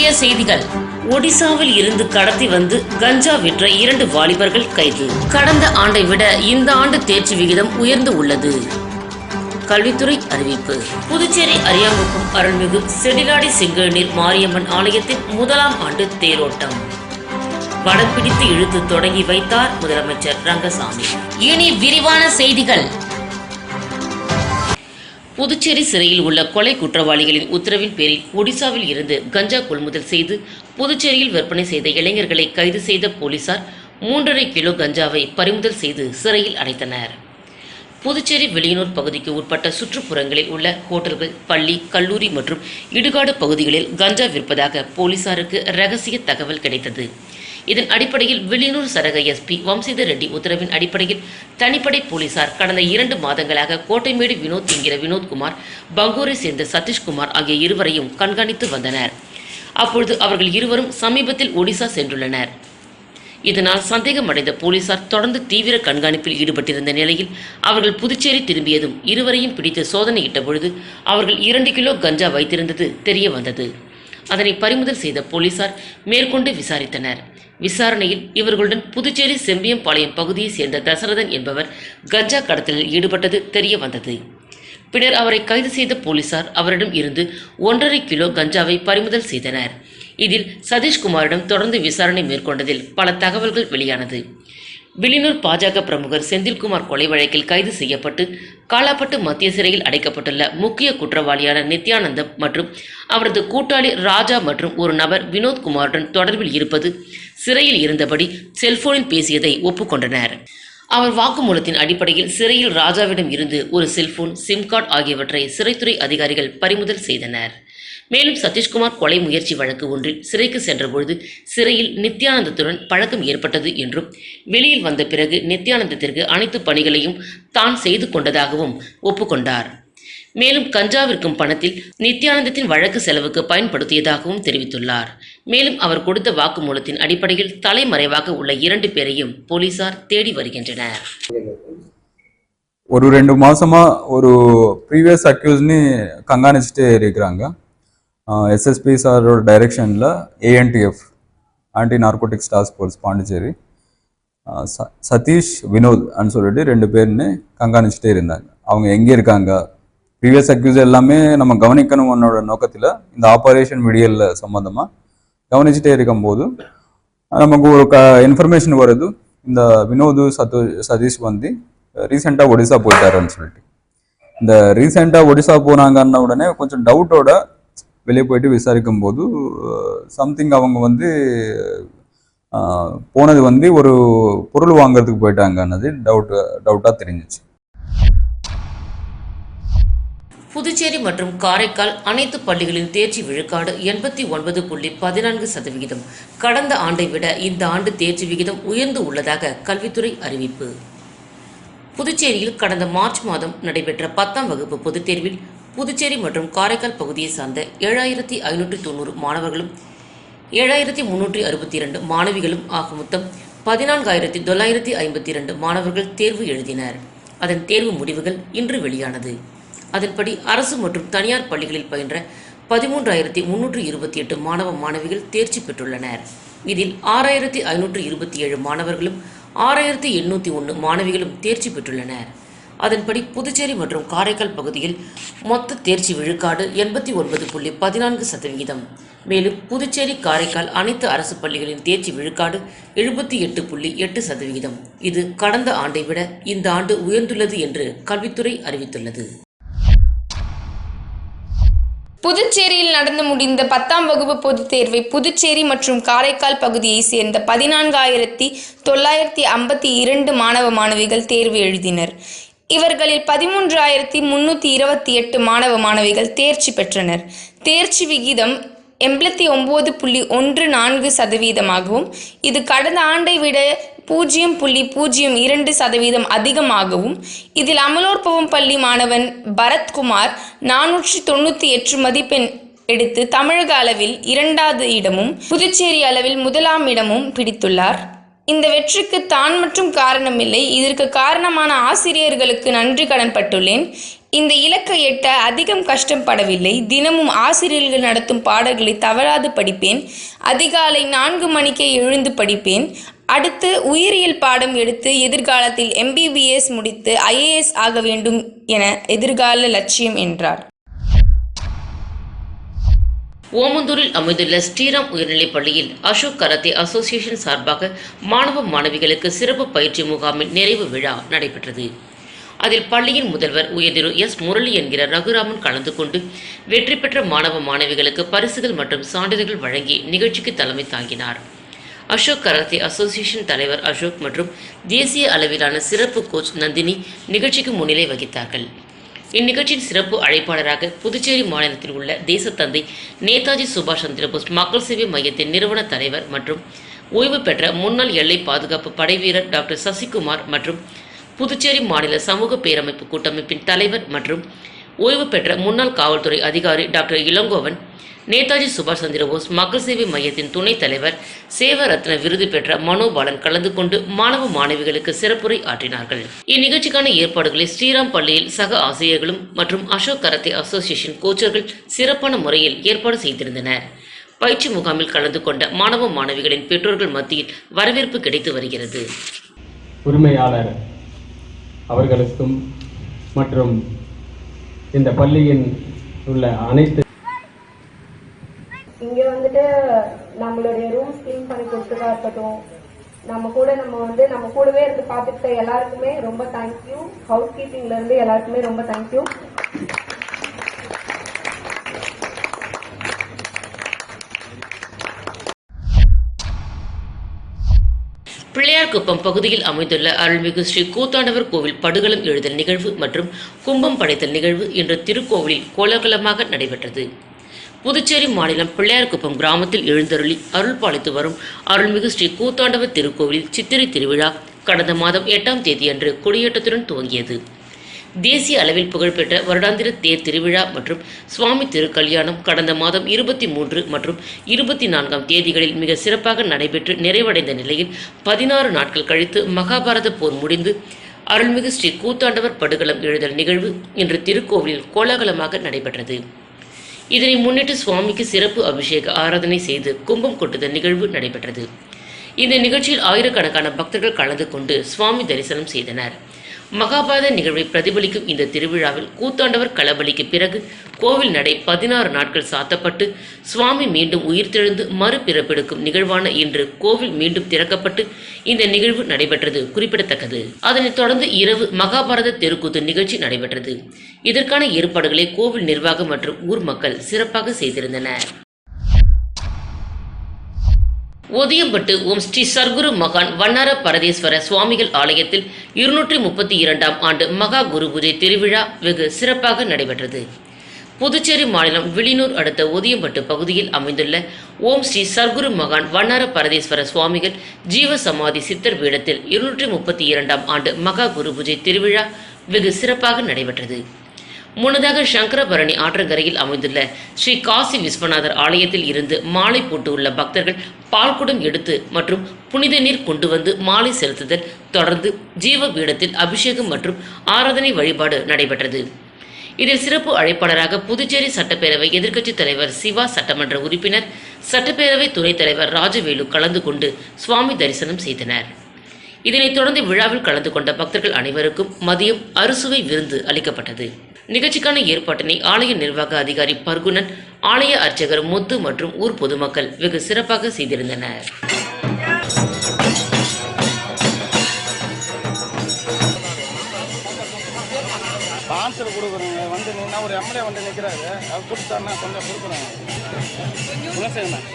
முக்கிய செய்திகள். ஒடிசாவில் இருந்து கடத்தி வந்து கஞ்சா விற்ற இரண்டு வாலிபர்கள் கைது. கடந்த ஆண்டை விட இந்த ஆண்டு தேர்ச்சி விகிதம் உயர்ந்து உள்ளது. கல்வித்துறை அறிவிப்பு. புதுச்சேரி அரியாங்குப்பம் அருள்மிகு செடிலாடி செங்கழுநீர் மாரியம்மன் ஆலயத்தின் முதலாம் ஆண்டு தேரோட்டம். வடம் பிடித்து இழுத்து தொடங்கி வைத்தார் முதலமைச்சர் ரங்கசாமி. இனி விரிவான செய்திகள். புதுச்சேரி சிறையில் உள்ள கொலை குற்றவாளிகளின் உத்தரவின் பேரில் ஒடிசாவில் இருந்து கஞ்சா கொள்முதல் செய்து புதுச்சேரியில் விற்பனை செய்த இளைஞர்களை கைது செய்த போலீசார் மூன்றரை கிலோ கஞ்சாவை பறிமுதல் செய்து சிறையில் அடைத்தனர். புதுச்சேரி வெளியனூர் பகுதிக்கு உட்பட்ட சுற்றுப்புறங்களில் உள்ள ஹோட்டல்கள் பள்ளி கல்லூரி மற்றும் இடுகாடு பகுதிகளில் கஞ்சா விற்பதாக போலீசாருக்கு ரகசிய தகவல் கிடைத்தது. இதன் அடிப்படையில் வெளியனூர் சரக எஸ்பி வம்சிதர் ரெட்டி உத்தரவின் அடிப்படையில் தனிப்படை போலீசார் கடந்த இரண்டு மாதங்களாக கோட்டைமேடு வினோத் என்கிற வினோத்குமார் பங்கூரை சேர்ந்த சதீஷ்குமார் ஆகிய இருவரையும் கண்காணித்து வந்தனர். அப்பொழுது அவர்கள் இருவரும் சமீபத்தில் ஒடிசா சென்றுள்ளனர். இதனால் சந்தேகமடைந்த போலீசார் தொடர்ந்து தீவிர கண்காணிப்பில் ஈடுபட்டிருந்த நிலையில் அவர்கள் புதுச்சேரி திரும்பியதும் இருவரையும் பிடித்து சோதனையிட்ட பொழுது அவர்கள் இரண்டு கிலோ கஞ்சா வைத்திருந்தது தெரிய வந்தது. அதனை பறிமுதல் செய்த போலீசார் மேற்கொண்டு விசாரித்தனர். விசாரணையில் இவர்களுடன் புதுச்சேரி செம்பியம்பாளையம் பகுதியைச் சேர்ந்த தசரதன் என்பவர் கஞ்சா கடத்தலில் ஈடுபட்டது தெரிய வந்தது. பின்னர் அவரை கைது செய்த போலீசார் அவரிடம் இருந்து ஒன்றரை கிலோ கஞ்சாவை பறிமுதல் செய்தனர். இதில் சதீஷ்குமாரிடம் தொடர்ந்து விசாரணை மேற்கொண்டதில் பல தகவல்கள் வெளியானது. வில்லியனூர் பாஜக பிரமுகர் செந்தில்குமார் கொலை வழக்கில் கைது செய்யப்பட்டு காலாப்பட்டு மத்திய சிறையில் அடைக்கப்பட்டுள்ள முக்கிய குற்றவாளியான நித்யானந்தம் மற்றும் அவரது கூட்டாளி ராஜா மற்றும் ஒரு நபர் வினோத்குமாருடன் தொடர்பில் இருப்பது சிறையில் இருந்தபடி செல்போனில் பேசியதை ஒப்புக்கொண்டனர். அவர் வாக்குமூலத்தின் அடிப்படையில் சிறையில் ராஜாவிடம் இருந்து ஒரு செல்போன் சிம் கார்டு ஆகியவற்றை சிறைத்துறை அதிகாரிகள் பறிமுதல் செய்தனர். மேலும் சதீஷ்குமார் கொலை முயற்சி வழக்கு ஒன்றில் சிறைக்கு சென்றபொழுது சிறையில் நித்யானந்தத்துடன் பழக்கம் ஏற்பட்டது என்றும் வெளியில் வந்த பிறகு நித்யானந்தத்திற்கு அனைத்து பணிகளையும் தான் செய்து கொண்டதாகவும் ஒப்புக்கொண்டார். மேலும் கஞ்சா விற்கும் பணத்தில் நித்யானந்தத்தின் வழக்கு செலவுக்கு பயன்படுத்தியதாகவும் தெரிவித்துள்ளார். மேலும் அவர் கொடுத்த வாக்குமூலத்தின் அடிப்படையில் தலைமறைவாக உள்ள இரண்டு பேரையும் போலீசார் தேடி வருகின்றனர். ஒரு ரெண்டு மாசமா ஒரு ப்ரீவியஸ் அக்யூஸ்னு கண்காணிச்சுட்டே இருக்கிறாங்க. எஸ்எஸ்பி சாரோட டைரெக்ஷனில் ANTF anti narcotics task force Pondicherry ஆஹ் ச- சதீஷ் வினோத் அன்னு சொல்லிட்டு ரெண்டு பேர்னு கண்காணிச்சுட்டே இருந்தாங்க அவங்க எங்கே இருக்காங்க ப்ரீவியஸ் அக்யூஸ் எல்லாமே நம்ம கவனிக்கணும்னோட நோக்கத்தில் இந்த ஆபரேஷன் விடியலில் சம்மந்தமாக கவனிச்சுட்டே இருக்கும்போது நமக்கு ஒரு க இன்ஃபர்மேஷன் வருது இந்த வினோது சத்து சதீஷ் வந்து ரீசெண்டாக ஒடிசா போயிட்டாருன்னு சொல்லிட்டு இந்த ரீசெண்டாக ஒடிசா போனாங்கன்ன உடனே கொஞ்சம் டவுட்டோட வெளியே போயிட்டு விசாரிக்கும் போது சம்திங் அவங்க வந்து போனது வந்து ஒரு பொருள் வாங்குறதுக்கு போயிட்டாங்கன்னது டவுட் டவுட்டாக தெரிஞ்சிச்சு. புதுச்சேரி மற்றும் காரைக்கால் அனைத்து பள்ளிகளின் தேர்ச்சி விழுக்காடு எண்பத்தி ஒன்பது புள்ளி பதினான்கு சதவிகிதம். கடந்த ஆண்டை விட இந்த ஆண்டு தேர்ச்சி விகிதம் உயர்ந்து உள்ளதாக கல்வித்துறை அறிவிப்பு. புதுச்சேரியில் கடந்த மார்ச் மாதம் நடைபெற்ற பத்தாம் வகுப்பு பொதுத் தேர்வில் புதுச்சேரி மற்றும் காரைக்கால் பகுதியை சார்ந்த ஏழாயிரத்தி ஐநூற்றி தொண்ணூறு மாணவர்களும் ஏழாயிரத்தி முன்னூற்றி அறுபத்தி இரண்டு மாணவிகளும் ஆக மொத்தம் பதினான்காயிரத்தி தொள்ளாயிரத்தி ஐம்பத்தி இரண்டு மாணவர்கள் தேர்வு எழுதினர். அதன் தேர்வு முடிவுகள் இன்று வெளியானது. அதன்படி அரசு மற்றும் தனியார் பள்ளிகளில் பயின்ற பதிமூன்றாயிரத்தி முன்னூற்று இருபத்தி எட்டு மாணவ மாணவிகள் தேர்ச்சி பெற்றுள்ளனர். இதில் ஆறாயிரத்தி ஐநூற்று இருபத்தி ஏழு மாணவர்களும் ஆறாயிரத்தி எண்ணூற்றி ஒன்று மாணவிகளும் தேர்ச்சி பெற்றுள்ளனர். அதன்படி புதுச்சேரி மற்றும் காரைக்கால் பகுதியில் மொத்த தேர்ச்சி விழுக்காடு எண்பத்தி ஒன்பது புள்ளி பதினான்கு சதவிகிதம். மேலும் புதுச்சேரி காரைக்கால் அனைத்து அரசு பள்ளிகளின் தேர்ச்சி விழுக்காடு எழுபத்தி எட்டு புள்ளி எட்டு சதவிகிதம். இது கடந்த ஆண்டை விட இந்த ஆண்டு உயர்ந்துள்ளது என்று கல்வித்துறை அறிவித்துள்ளது. புதுச்சேரியில் நடந்து முடிந்த பத்தாம் வகுப்பு பொதுத் தேர்வை புதுச்சேரி மற்றும் காரைக்கால் பகுதியைச் சேர்ந்த பதினான்காயிரத்தி தொள்ளாயிரத்தி ஐம்பத்தி இரண்டு மாணவ மாணவிகள் தேர்வு எழுதினர். இவர்களில் பதிமூன்றாயிரத்தி முன்னூற்றி இருபத்தி எட்டு மாணவ மாணவிகள் தேர்ச்சி பெற்றனர். தேர்ச்சி விகிதம் எண்பத்தி ஒம்பது புள்ளி ஒன்று நான்கு சதவீதமாகவும் இது கடந்த ஆண்டை விட பூஜ்ஜியம் புள்ளி பூஜ்ஜியம் இரண்டு சதவீதம் அதிகமாகவும் இதில் அமலோற்பவம் பள்ளி மாணவன் பரத்குமார் நானூற்றி தொண்ணூற்றி எட்டு மதிப்பெண் எடுத்து தமிழக அளவில் இரண்டாவது இடமும் புதுச்சேரி அளவில் முதலாம் இடமும் பிடித்துள்ளார். இந்த வெற்றிக்கு தான் மட்டும் காரணமில்லை இதற்கு காரணமான ஆசிரியர்களுக்கு நன்றி கடன் பட்டுள்ளேன் இந்த இலக்கை எட்ட அதிகம் கஷ்டம் படவில்லை. தினமும் ஆசிரியர்கள் நடத்தும் பாடல்களை தவறாது படிப்பேன். அதிகாலை நான்கு மணிக்கே எழுந்து படிப்பேன். அடுத்து உயிரியல் பாடம் எடுத்து எதிர்காலத்தில் எம்பிபிஎஸ் முடித்து ஐஏஎஸ் ஆக வேண்டும் என எதிர்கால லட்சியம் என்றார். ஓமந்தூரில் அமைந்துள்ள ஸ்ரீராம் உயர்நிலைப் பள்ளியில் அசோக் கராத்தே அசோசியேஷன் சார்பாக மாணவ மாணவிகளுக்கு சிறப்பு பயிற்சி முகாமின் நிறைவு விழா நடைபெற்றது. அதில் பள்ளியின் முதல்வர் உயர்திரு எஸ் முரளி என்கிற ரகுராமன் கலந்து கொண்டு வெற்றி பெற்ற மாணவ மாணவிகளுக்கு பரிசுகள் மற்றும் சான்றிதழ்கள் வழங்கி நிகழ்ச்சிக்கு தலைமை தாங்கினார். அசோக் கராத்தே அசோசியேஷன் தலைவர் அசோக் மற்றும் தேசிய அளவிலான சிறப்பு கோச் நந்தினி நிகழ்ச்சிக்கு முன்னிலை வகித்தார்கள். இந்நிகழ்ச்சியின் சிறப்பு அழைப்பாளராக புதுச்சேரி மாநிலத்தில் உள்ள தேசத்தந்தை நேதாஜி சுபாஷ் சந்திரபோஸ் மக்கள் சேவை மையத்தின் நிறுவன தலைவர் மற்றும் ஓய்வு பெற்ற முன்னாள் எல்லை பாதுகாப்பு படைவீரர் டாக்டர் சசிகுமார் மற்றும் புதுச்சேரி மாநில சமூக பேரமைப்பு கூட்டமைப்பின் தலைவர் மற்றும் ஓய்வு பெற்ற முன்னாள் காவல்துறை அதிகாரி டாக்டர் இளங்கோவன் நேதாஜி சுபாஷ் சந்திரபோஸ் மக்கள் சேவை மையத்தின் துணைத் தலைவர் சேவரத்ன விருது பெற்ற மனோபாலன் கலந்து கொண்டு மாணவ மாணவிகளுக்கு சிறப்புரை ஆற்றினார்கள். இந்நிகழ்ச்சிக்கான ஏற்பாடுகளை ஸ்ரீராம் பள்ளியில் சக ஆசிரியர்களும் மற்றும் அசோக் கரத்தே அசோசியேஷன் கோச்சர்கள் சிறப்பான முறையில் ஏற்பாடு செய்திருந்தனர். பயிற்சி முகாமில் கலந்து கொண்ட மாணவ மாணவிகளின் பெற்றோர்கள் மத்தியில் வரவேற்பு கிடைத்து வருகிறது. உரிமையாளர் அவர்களுக்கும் மற்றும் இந்த பள்ளியின் உள்ள அனைத்து இங்க வந்துட்டு நம்மளுடைய ரூம் க்ளீன் பண்ணி கொடுத்ததா இருக்கட்டும். நம்ம கூட நம்ம வந்து நம்ம கூடவே இருந்து பார்த்துக்கிட்ட எல்லாருக்குமே ரொம்ப தேங்க்யூ ஹவுஸ் கீப்பிங்ல இருந்து எல்லாருக்குமே ரொம்ப தேங்க்யூ பிள்ளையார்குப்பம் பகுதியில் அமைந்துள்ள அருள்மிகு ஸ்ரீ கூத்தாண்டவர் கோவில் படுகளம் எழுதல் நிகழ்வு மற்றும் கும்பம் படைத்தல் நிகழ்வு இன்று திருக்கோவிலில் கோலாகலமாக நடைபெற்றது. புதுச்சேரி மாநிலம் பிள்ளையார்குப்பம் கிராமத்தில் எழுந்தருளி அருள் பாலித்து வரும் அருள்மிகு ஸ்ரீ கூத்தாண்டவர் திருக்கோவிலில் சித்திரை திருவிழா கடந்த மாதம் எட்டாம் தேதியன்று கொடியேற்றத்துடன் துவங்கியது. தேசிய அளவில் புகழ்பெற்ற வருடாந்திர தேர் திருவிழா மற்றும் சுவாமி திருக்கல்யாணம் கடந்த மாதம் இருபத்தி மூன்று மற்றும் இருபத்தி நான்காம் தேதிகளில் மிக சிறப்பாக நடைபெற்று நிறைவடைந்த நிலையில் பதினாறு நாட்கள் கழித்து மகாபாரத போர் முடிந்து அருள்மிகு ஸ்ரீ கூத்தாண்டவர் படுகளம் எழுதல் நிகழ்வு இன்று திருக்கோவிலில் கோலாகலமாக நடைபெற்றது. இதனை முன்னிட்டு சுவாமிக்கு சிறப்பு அபிஷேக ஆராதனை செய்து கும்பம் கொட்டுதல் நிகழ்வு நடைபெற்றது. இந்த நிகழ்ச்சியில் ஆயிரக்கணக்கான பக்தர்கள் கலந்து கொண்டு சுவாமி தரிசனம் செய்தனர். மகாபாரத நிகழ்வை பிரதிபலிக்கும் இந்த திருவிழாவில் கூத்தாண்டவர் களபலிக்கு பிறகு கோவில் நடை பதினாறு நாட்கள் சாத்தப்பட்டு சுவாமி மீண்டும் உயிர்த்தெழுந்து மறுபிறப்பெடுக்கும் நிகழ்வான இன்று கோவில் மீண்டும் திறக்கப்பட்டு இந்த நிகழ்வு நடைபெற்றது குறிப்பிடத்தக்கது. அதனைத் தொடர்ந்து இரவு மகாபாரத தெருக்கூத்து நிகழ்ச்சி நடைபெற்றது. இதற்கான ஏற்பாடுகளை கோவில் நிர்வாகம் மற்றும் ஊர் மக்கள் சிறப்பாக செய்திருந்தனர். ஒதியம்பட்டு ஓம் ஸ்ரீ சர்க்குரு மகான் வண்ணார பரதேஸ்வர சுவாமிகள் ஆலயத்தில் இருநூற்றி முப்பத்தி இரண்டாம் ஆண்டு மகா குரு பூஜை திருவிழா வெகு சிறப்பாக நடைபெற்றது. புதுச்சேரி மாநிலம் விளினூர் அடுத்த ஒதியம்பட்டு பகுதியில் அமைந்துள்ள ஓம் ஸ்ரீ சர்க்குரு மகான் வண்ணார பரதேஸ்வர சுவாமிகள் ஜீவ சமாதி சித்தர் பீடத்தில் இருநூற்றி முப்பத்தி இரண்டாம் ஆண்டு மகா குரு பூஜை திருவிழா வெகு சிறப்பாக நடைபெற்றது. முன்னதாக சங்கரபரணி ஆற்றங்கரையில் அமைந்துள்ள ஸ்ரீ காசி விஸ்வநாதர் ஆலயத்தில் இருந்து மாலை போட்டுள்ள பக்தர்கள் பால்குடம் எடுத்து மற்றும் புனித நீர் கொண்டு வந்து மாலை செலுத்துதல் தொடர்ந்து ஜீவ பீடத்தில் அபிஷேகம் மற்றும் ஆராதனை வழிபாடு நடைபெற்றது. இதில் சிறப்பு அழைப்பாளராக புதுச்சேரி சட்டப்பேரவை எதிர்க்கட்சித் தலைவர் சிவா சட்டமன்ற உறுப்பினர் சட்டப்பேரவை துணைத் தலைவர் ராஜவேலு கலந்து கொண்டு சுவாமி தரிசனம் செய்தனர். இதனைத் தொடர்ந்து விழாவில் கலந்து கொண்ட பக்தர்கள் அனைவருக்கும் மதியம் அறுசுவை விருந்து அளிக்கப்பட்டது. நிகழ்ச்சிக்கான ஏற்பாட்டினை ஆலய நிர்வாக அதிகாரி பர்குணன் ஆலய அர்ச்சகர் முத்து மற்றும் ஊர் பொதுமக்கள் வெகு சிறப்பாக செய்திருந்தனர். ஆன்சர் கொடுக்குறோங்க வந்து நின்னா ஒரு எம்எல்ஏ வந்து நிற்கிறாரு அவர் கொடுத்தாருன்னா கொஞ்சம் குணசேகரன்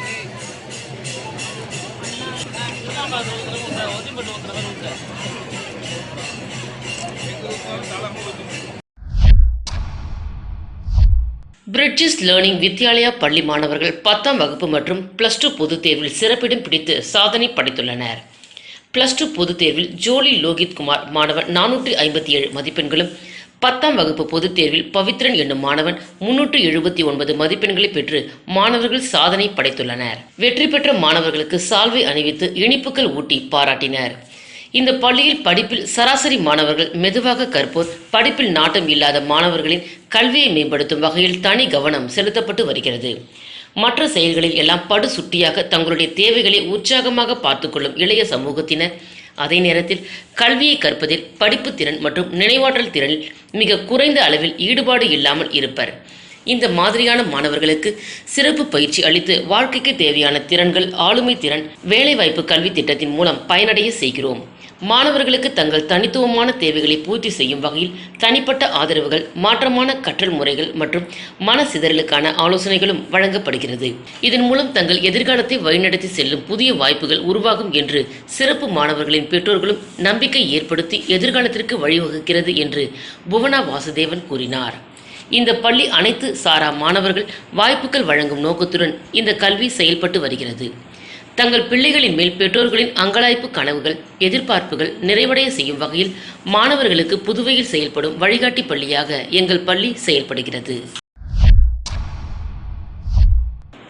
பிரிட்ஜஸ் லேர்னிங் வித்யாலயா பள்ளி மாணவர்கள் பத்தாம் வகுப்பு மற்றும் பிளஸ் டூ பொதுத் தேர்வில் சிறப்பிடம் பிடித்து சாதனை படைத்துள்ளனர் பிளஸ் டூ பொதுத் தேர்வில் ஜோலி லோகித் குமார் மாணவன் நானூற்றி ஐம்பத்தி ஏழு மதிப்பெண்களும் பத்தாம் வகுப்பு பொதுத் தேர்வில் பவித்ரன் என்னும் மாணவன் முன்னூற்று எழுபத்தி ஒன்பது மதிப்பெண்களை பெற்று மாணவர்கள் சாதனை படைத்துள்ளனர் வெற்றி பெற்ற மாணவர்களுக்கு சால்வை அணிவித்து இனிப்புகள் ஊட்டி பாராட்டினர் இந்த பள்ளியில் படிப்பில் சராசரி மாணவர்கள் மெதுவாக கற்போர் படிப்பில் நாட்டம் இல்லாத மாணவர்களின் கல்வியை மேம்படுத்தும் வகையில் தனி கவனம் செலுத்தப்பட்டு வருகிறது. மற்ற செயல்களில் எல்லாம் படு சுட்டியாக தங்களுடைய தேவைகளை உற்சாகமாக பார்த்துக்கொள்ளும் இளைய சமூகத்தினர். அதே நேரத்தில் கல்வியை கற்பதில் படிப்பு திறன் மற்றும் நினைவாற்றல் திறனில் மிக குறைந்த அளவில் ஈடுபாடு இல்லாமல் இருப்பர். இந்த மாதிரியான மாணவர்களுக்கு சிறப்பு பயிற்சி அளித்து வாழ்க்கைக்கு தேவையான திறன்கள் ஆளுமை திறன் வேலைவாய்ப்பு கல்வி திட்டத்தின் மூலம் பயனடைய செய்கிறோம். மாணவர்களுக்கு தங்கள் தனித்துவமான தேவைகளை பூர்த்தி செய்யும் வகையில் தனிப்பட்ட ஆதரவுகள் மாற்றமான கற்றல் முறைகள் மற்றும் மன சிதறலுக்கான ஆலோசனைகளும் வழங்கப்படுகிறது. இதன் மூலம் தங்கள் எதிர்காலத்தை வழிநடத்தி செல்லும் புதிய வாய்ப்புகள் உருவாகும் என்று சிறப்பு மாணவர்களின் பெற்றோர்களும் நம்பிக்கை ஏற்படுத்தி எதிர்காலத்திற்கு வழிவகுக்கிறது என்று புவனா வாசுதேவன் கூறினார். இந்த பள்ளி அனைத்து சாரா மாணவர்கள் வாய்ப்புகள் வழங்கும் நோக்கத்துடன் இந்த கல்வி செயல்பட்டு வருகிறது. தங்கள் பிள்ளைகளின் மேல் பெற்றோர்களின் அங்கலாய்ப்பு கனவுகள் எதிர்பார்ப்புகள் நிறைவடைய செய்யும் வகையில் மாணவர்களுக்கு புதுவையில் செயல்படும் வழிகாட்டி பள்ளியாக எங்கள் பள்ளி செயல்படுகிறது.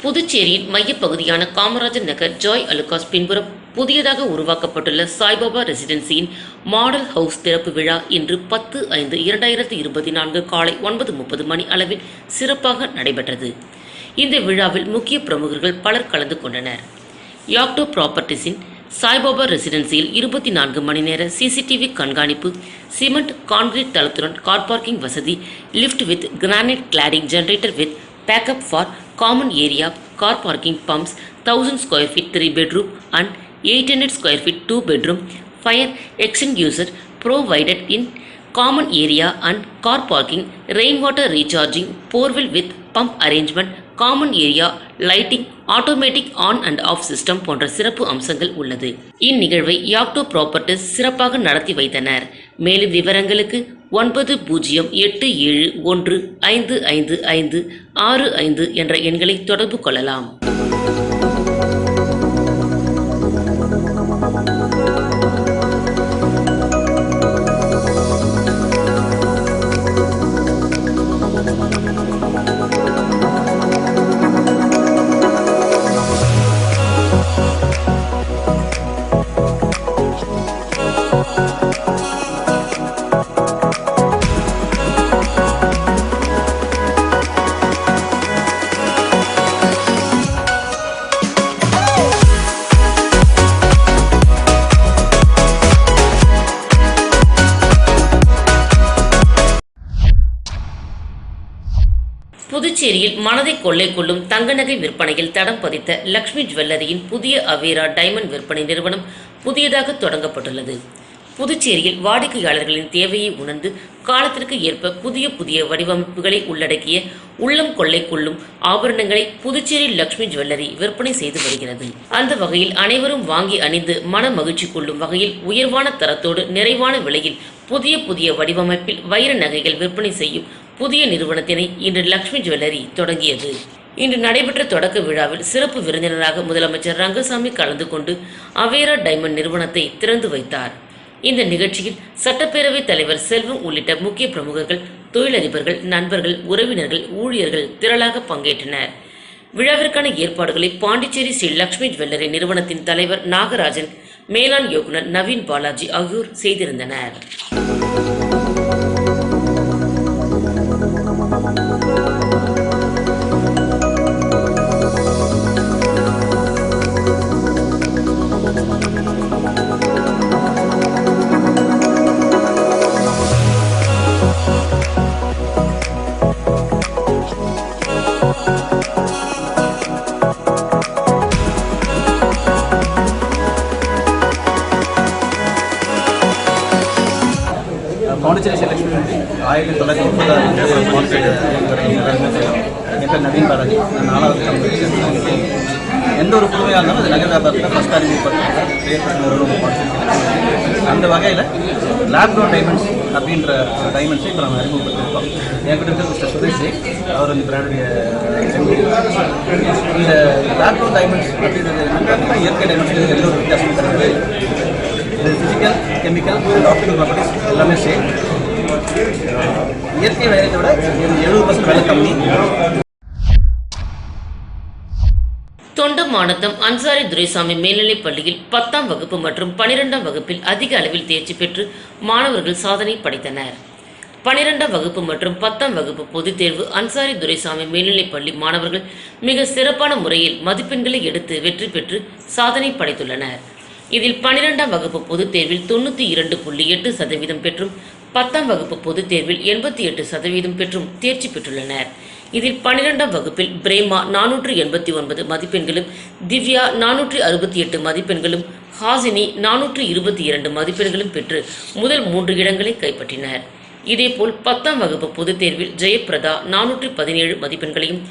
புதுச்சேரியின் மையப்பகுதியான காமராஜர் நகர் ஜாய் அலுகாஸ் பின்புறம் புதியதாக உருவாக்கப்பட்டுள்ள சாய்பாபா ரெசிடென்சியின் மாடல் ஹவுஸ் திறப்பு விழா இன்று பத்து ஐந்து இரண்டாயிரத்தி இருபத்தி நான்கு காலை ஒன்பது முப்பது மணி அளவில் சிறப்பாக நடைபெற்றது. இந்த விழாவில் முக்கிய பிரமுகர்கள் பலர் கலந்து கொண்டனர். யாக்டோ ப்ராப்பர்ட்டிஸின் சாய்பாபா ரெசிடென்சியில் இருபத்தி நான்கு மணி நேர சிசிடிவி கண்காணிப்பு சிமெண்ட் கான்கிரீட் தளத்துடன் கார் பார்க்கிங் வசதி lift with granite cladding generator with backup for common area car parking pumps thousand square feet three bedroom and eight hundred square feet two bedroom fire extinguisher provided in common area and car parking rain water recharging borewell with pump arrangement common area lighting automatic on and off system போன்ற சிறப்பு அம்சங்கள் உள்ளது. இந்நிகழ்வை யாக்டோ properties சிறப்பாக நடத்தி வைத்தனர். மேலும் விவரங்களுக்கு ஒன்பது பூஜ்ஜியம் எட்டு ஏழு ஒன்று ஐந்து ஐந்து ஐந்து ஆறு ஐந்து என்ற எண்களை தொடர்பு கொள்ளலாம். புதுச்சேரியில் மனதை கொள்ளை கொள்ளும் தங்க நகை விற்பனையில் தடம் பதித்த லக்ஷ்மி ஜுவல்லரியின் புதிய அவேரா டைமண்ட் விற்பனை நிறுவனம் புதியதாக தொடங்கப்பட்டுள்ளது. புதுச்சேரியில் வாடிக்கையாளர்களின் தேவையை உணர்ந்து காலத்திற்கு ஏற்ப புதிய புதிய வடிவமைப்புகளை உள்ளடக்கிய உள்ளம் கொள்ளை கொள்ளும் ஆபரணங்களை புதுச்சேரி லக்ஷ்மி ஜுவல்லரி விற்பனை செய்து வருகிறது. அந்த வகையில் அனைவரும் வாங்கி அணிந்து மன மகிழ்ச்சி கொள்ளும் வகையில் உயர்வான தரத்தோடு நிறைவான விலையில் புதிய புதிய வடிவமைப்பில் வைர நகைகள் விற்பனை செய்யும் புதிய நிறுவனத்தினை இன்று லக்ஷ்மி ஜுவல்லரி தொடங்கியது. இன்று நடைபெற்ற தொடக்க விழாவில் சிறப்பு விருந்தினராக முதலமைச்சர் ரங்கசாமி கலந்து கொண்டு அவேரா டைமண்ட் நிறுவனத்தை திறந்து வைத்தார். இந்த நிகழ்ச்சியில் சட்டப்பேரவைத் தலைவர் செல்வம் உள்ளிட்ட முக்கிய பிரமுகர்கள் தொழிலதிபர்கள் நண்பர்கள் உறவினர்கள் ஊழியர்கள் திரளாக பங்கேற்றனர். விழாவிற்கான ஏற்பாடுகளை பாண்டிச்சேரி ஸ்ரீ லக்ஷ்மி ஜுவல்லரி நிறுவனத்தின் தலைவர் நாகராஜன் மேலாண் இயக்குனர் நவீன் பாலாஜி ஆகியோர் செய்திருந்தனர். லேப்டோ டைமண்ட்ஸ் அப்படின்ற டைமண்ட்ஸை இப்போ நம்ம அறிமுகப்படுத்திருக்கோம். என்கிட்ட இருக்கிற மிஸ்டர் சுரேஷ் அவர் இந்த பிராண்டுடைய MD. இந்த லேப்டோ டைமண்ட்ஸ் அப்படின்றது என்னன்னு இயற்கை டைமண்ட்ஸ் எந்த ஒரு வித்தியாசமும் கிடையாது இது physical chemical and optical properties எல்லாமே சேம் இயற்கை வேலையை விட எழுபது பர்சன்ட் விலை கம்மி. தொண்டமானத்தம் அன்சாரி துரைசாமி மேல்நிலைப் பள்ளியில் பத்தாம் வகுப்பு மற்றும் பனிரெண்டாம் வகுப்பில் அதிக அளவில் தேர்ச்சி பெற்று மாணவர்கள் சாதனை படைத்தனர். பனிரெண்டாம் வகுப்பு மற்றும் பத்தாம் வகுப்பு பொதுத் தேர்வு அன்சாரி துரைசாமி மேல்நிலைப் பள்ளி மாணவர்கள் மிக சிறப்பான முறையில் மதிப்பெண்களை எடுத்து வெற்றி பெற்று சாதனை படைத்துள்ளனர். இதில் பனிரெண்டாம் வகுப்பு பொதுத் தேர்வில் தொண்ணூற்றி இரண்டு புள்ளி எட்டு சதவீதம் பெற்றும் பத்தாம் வகுப்பு பொதுத் தேர்வில் எண்பத்தி எட்டு சதவீதம் பெற்றும் தேர்ச்சி பெற்றுள்ளனர். இதில் பன்னிரெண்டாம் வகுப்பில் பிரேமா நானூற்று எண்பத்தி ஒன்பது மதிப்பெண்களும் திவ்யா நானூற்றி அறுபத்தி எட்டு மதிப்பெண்களும் ஹாசினி நானூற்று இருபத்தி இரண்டு மதிப்பெண்களும் பெற்று முதல் மூன்று இடங்களை கைப்பற்றினர். இதேபோல் பத்தாம் வகுப்பு பொதுத் தேர்வில் ஜெயபிரதா நானூற்றி பதினேழு மதிப்பெண்களையும்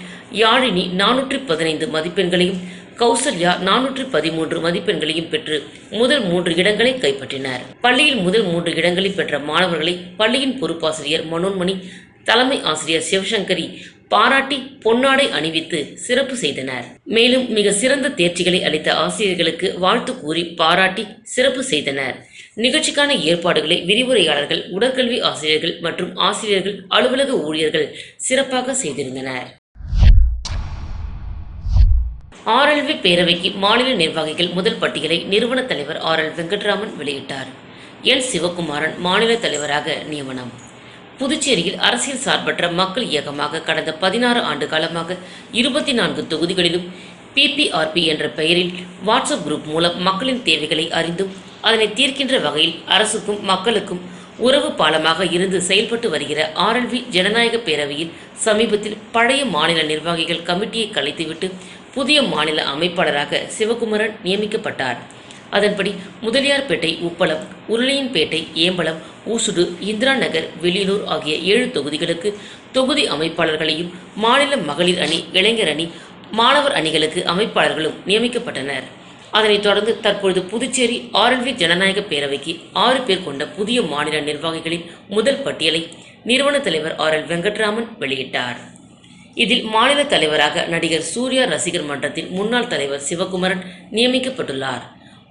யாழினி நானூற்றி பதினைந்து மதிப்பெண்களையும் கௌசல்யா நானூற்றி பதிமூன்று மதிப்பெண்களையும் பெற்று முதல் மூன்று இடங்களை கைப்பற்றினர். பள்ளியில் முதல் மூன்று இடங்களை பெற்ற மாணவர்களை பள்ளியின் பொறுப்பாசிரியர் மனோன்மணி தலைமை ஆசிரியர் சிவசங்கரி பாராட்டி பொன்னாடை அணிவித்து சிறப்பு செய்தனர். மேலும் மிக சிறந்த தேர்ச்சிகளை அளித்த ஆசிரியர்களுக்கு வாழ்த்து கூறி பாராட்டி சிறப்பு செய்தனர். நிகழ்ச்சிக்கான ஏற்பாடுகளை விரிவுரையாளர்கள் உடற்கல்வி ஆசிரியர்கள் மற்றும் ஆசிரியர்கள் அலுவலக ஊழியர்கள் சிறப்பாக செய்திருந்தனர். ஆர்எல்வி பேரவைக்கு மாநில நிர்வாகிகள் முதல் பட்டியலை நிறுவன தலைவர் ஆர் எல் வெங்கட்ராமன் வெளியிட்டார். என் சிவகுமாரன் மாநில தலைவராக நியமனம். புதுச்சேரியில் அரசியல் சார்பற்ற மக்கள் இயக்கமாக கடந்த பதினாறு ஆண்டு காலமாக இருபத்தி நான்கு தொகுதிகளிலும் பிபிஆர்பி என்ற பெயரில் வாட்ஸ்அப் குரூப் மூலம் மக்களின் தேவைகளை அறிந்தும் அதனை தீர்க்கின்ற வகையில் அரசுக்கும் மக்களுக்கும் உறவு பாலமாக இருந்து செயல்பட்டு வருகிற ஆர்எல்வி ஜனநாயக பேரவையில் சமீபத்தில் பழைய மாநில நிர்வாகிகள் கமிட்டியை கலைத்துவிட்டு புதிய மாநில அமைப்பாளராக சிவகுமரன் நியமிக்கப்பட்டார். அதன்படி முதலியார்பேட்டை உப்பளம் உருளையன்பேட்டை ஏம்பலம் ஊசுடு இந்திரா நகர் வெளியூர் ஆகிய ஏழு தொகுதிகளுக்கு தொகுதி அமைப்பாளர்களையும் மாநில மகளிர் அணி இளைஞர் அணி மாணவர் அணிகளுக்கு அமைப்பாளர்களும் நியமிக்கப்பட்டனர். அதனைத் தொடர்ந்து தற்பொழுது புதுச்சேரி ஆர்எல்வி ஜனநாயக பேரவைக்கு ஆறு பேர் கொண்ட புதிய மாநில நிர்வாகிகளின் முதல் பட்டியலை நிறுவன தலைவர் ஆர் எல் வெங்கட்ராமன் வெளியிட்டார். இதில் மாநில தலைவராக நடிகர் சூர்யா ரசிகர் மன்றத்தின் முன்னாள் தலைவர் சிவகுமரன் நியமிக்கப்பட்டுள்ளார்.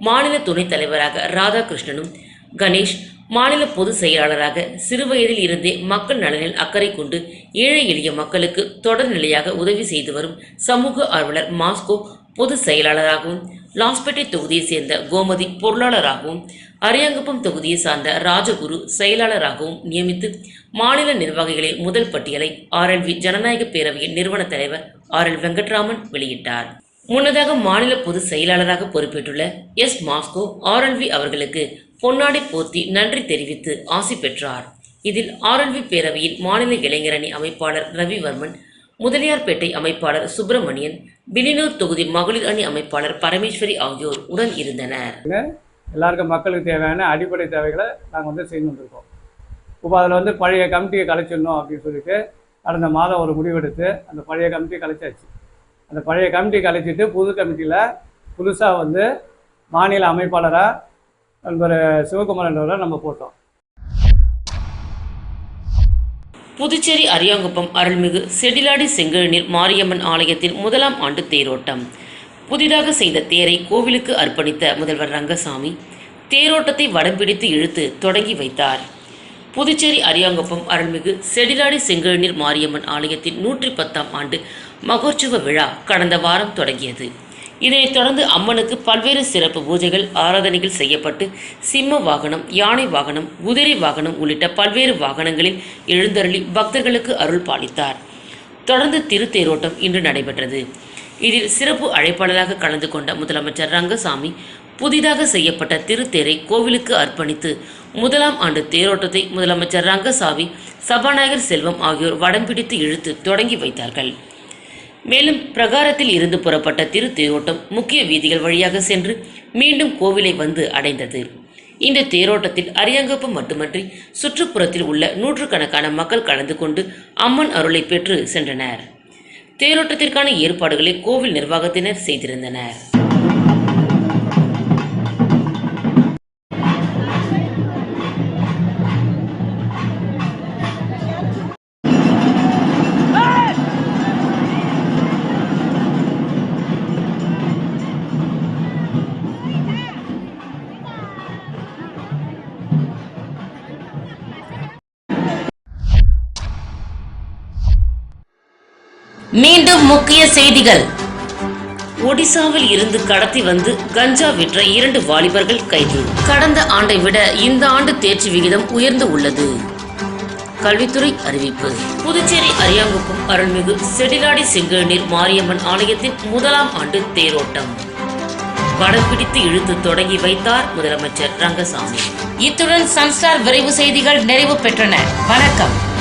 மாநில துணைத் தலைவராக ராதாகிருஷ்ணனும் கணேஷ் மாநில பொதுச் செயலாளராக சிறுவயதில் இருந்தே மக்கள் நலனில் அக்கறை கொண்டு ஏழை எளிய மக்களுக்கு தொடர்நிலையாக உதவி செய்து வரும் சமூக ஆர்வலர் மாஸ்கோ பொதுச் செயலாளராகவும் லாஸ்பேட்டை தொகுதியைச் சேர்ந்த கோமதி பொருளாளராகவும் அரியாங்குப்பம் தொகுதியை சார்ந்த ராஜகுரு செயலாளராகவும் நியமித்து மாநில நிர்வாகிகளின் முதல் பட்டியலை ஆர்எல்வி ஜனநாயக பேரவையின் நிறுவன தலைவர் ஆர் எல் வெங்கட்ராமன் வெளியிட்டார். முன்னதாக மாநில பொதுச் செயலாளராக பொறுப்பேற்றுள்ள எஸ். மாஸ்கோ ஆர்எல்வி அவர்களுக்கு பொன்னாடை போர்த்தி நன்றி தெரிவித்து ஆசி பெற்றார். இதில் ஆர்எல்வி பேரவையின் மாநில இளைஞரணி அமைப்பாளர் ரவிவர்மன் முதலியார்பேட்டை அமைப்பாளர் சுப்பிரமணியன் பிலினூர் தொகுதி மகளிர் அணி அமைப்பாளர் பரமேஸ்வரி ஆகியோர் உடன் இருந்தனர். எல்லாருக்கும் மக்களுக்கு தேவையான அடிப்படை தேவைகளை நாங்கள் வந்து செய்து வந்திருக்கோம். இப்போ அதில் வந்து பழைய கமிட்டியை கலைச்சிடணும் அப்படின்னு சொல்லிட்டு கடந்த மாதம் ஒரு முடிவெடுத்து அந்த பழைய கமிட்டியை கலைச்சாச்சு. அந்த பழைய கமிட்டி கலைச்சிட்டு புது கமிட்டியில் புதுசாக வந்து மாநில அமைப்பாளராக நண்பர் சிவகுமாரன்றவரை நம்ம போட்டோம். புதுச்சேரி அரியாங்குப்பம் அருள்மிகு செடிலாடி செங்கழுநீர் மாரியம்மன் ஆலயத்தின் முதலாம் ஆண்டு தேரோட்டம். புதிதாக செய்த தேரை கோவிலுக்கு அர்ப்பணித்த முதல்வர் ரங்கசாமி தேரோட்டத்தை வடம் பிடித்து இழுத்து தொடங்கி வைத்தார். புதுச்சேரி அரியாங்குப்பம் அருள்மிகு செடிலாடி செங்கழநீர் மாரியம்மன் ஆலயத்தின் நூற்றி பத்தாம் ஆண்டு மகோற்சவ விழா கடந்த வாரம் தொடங்கியது. இதனைத் தொடர்ந்து அம்மனுக்கு பல்வேறு சிறப்பு பூஜைகள் ஆராதனைகள் செய்யப்பட்டு சிம்ம வாகனம் யானை வாகனம் குதிரை வாகனம் உள்ளிட்ட பல்வேறு வாகனங்களில் எழுந்தருளி பக்தர்களுக்கு அருள் பாலித்தார். தொடர்ந்து திருத்தேரோட்டம் இன்று நடைபெற்றது. இதில் சிறப்பு அழைப்பாளராக கலந்து கொண்ட முதலமைச்சர் ரங்கசாமி புதிதாக செய்யப்பட்ட திருத்தேரை கோவிலுக்கு அர்ப்பணித்து முதலாம் ஆண்டு தேரோட்டத்தை முதலமைச்சர் ரங்கசாமி சபாநாயகர் செல்வம் ஆகியோர் வடம் பிடித்து இழுத்து தொடங்கி வைத்தார்கள். மேலும் பிரகாரத்தில் இருந்து புறப்பட்ட திருத்தேரோட்டம் முக்கிய வீதிகள் வழியாக சென்று மீண்டும் கோவிலை வந்து அடைந்தது. இந்த தேரோட்டத்தில் அரியாங்கப்பம் மட்டுமன்றி சுற்றுப்புறத்தில் உள்ள நூற்றுக்கணக்கான மக்கள் கலந்து கொண்டு அம்மன் அருளை பெற்று சென்றனர். தேரோட்டத்திற்கான ஏற்பாடுகளை கோவில் நிர்வாகத்தினர் செய்திருந்தனர். மீண்டும் முக்கிய செய்திகள். ஒடிசாவில் இருந்து கடத்தி வந்து கஞ்சா விற்ற இரண்டு வாலிபர்கள் கைது. கடந்த ஆண்டை விட இந்த ஆண்டு தேர்ச்சி விகிதம் உயர்ந்து உள்ளது. கல்வித்துறை அறிவிப்பு. புதுச்சேரி அரியாங்குப்பம் அருள்மிகு செடிலாடி செங்கநீர் மாரியம்மன் ஆலயத்தின் முதலாம் ஆண்டு தேரோட்டம். வடம் பிடித்து இழுத்து தொடங்கி வைத்தார் முதலமைச்சர் ரங்கசாமி. இத்துடன் சன்ஸ்டார் விரைவு செய்திகள் நிறைவு பெற்றன. வணக்கம்.